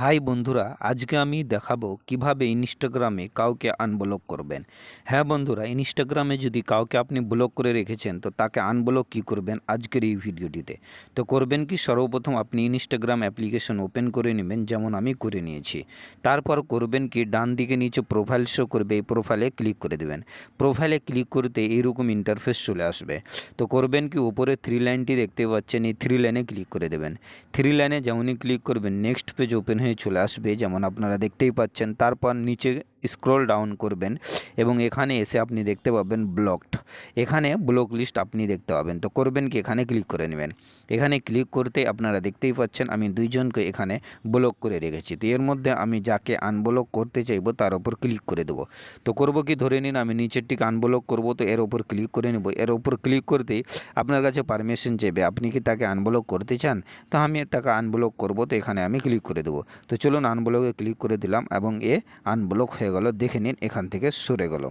High বন্ধুরা, আজকে আমি দেখাবো কীভাবে ইনস্টাগ্রামে কাউকে আনব্লক করবেন। হ্যাঁ বন্ধুরা ইনস্টাগ্রামে যদি কাউকে আপনি ব্লক করে রেখেছেন, তো তাকে আনব্লক কী করবেন আজকের এই ভিডিওটিতে? তো করবেন কি, সর্বপ্রথম আপনি ইনস্টাগ্রাম অ্যাপ্লিকেশন ওপেন করে নেবেন, যেমন আমি করে নিয়েছি। তারপর করবেন কি, ডান দিকে নিচে প্রোফাইল শো করবে, এই প্রোফাইলে ক্লিক করে দেবেন। প্রোফাইলে ক্লিক করতে এইরকম ইন্টারফেস চলে আসবে। তো করবেন কি, উপরে থ্রি লাইনটি দেখতে পাচ্ছেন, এই থ্রি লাইনে ক্লিক করে দেবেন। থ্রি লাইনে যেমনই ক্লিক করবেন নেক্সট পেজ ওপেন হয়ে চলে আসবে যেমন আপনারা দেখতেই পাচ্ছেন। তারপর নিচে স্ক্রল ডাউন করবেন এবং এখানে এসে আপনি দেখতে পাবেন ব্লকড। এখানে ব্লক লিস্ট আপনি দেখতে পাবেন। তো করবেন কি? এখানে ক্লিক করে নেবেন। এখানে ক্লিক করতে আপনারা দেখতেই পাচ্ছেন আমি দুইজনকে এখানে ব্লক করে রেখেছি। তো এর মধ্যে আমি যাকে আনব্লক করতে চাইব তার ওপর ক্লিক করে দেবো। তো করব কি? ধরে নিন আমি নিচেরটিকে আনব্লক করব। তো এর ওপর ক্লিক করে নেব। এর ওপর ক্লিক করতেই আপনার কাছে পারমিশন চাইবে। আপনি কি তাকে আনব্লক করতে চান? তো আমি তাকে আনব্লক করব। তো এখানে আমি ক্লিক করে দেবো। তো চলুন আনব্লকে ক্লিক করে দিলাম এবং এ আনব্লক হয়ে গেল দেখে নিন এখান থেকে সরে গেল।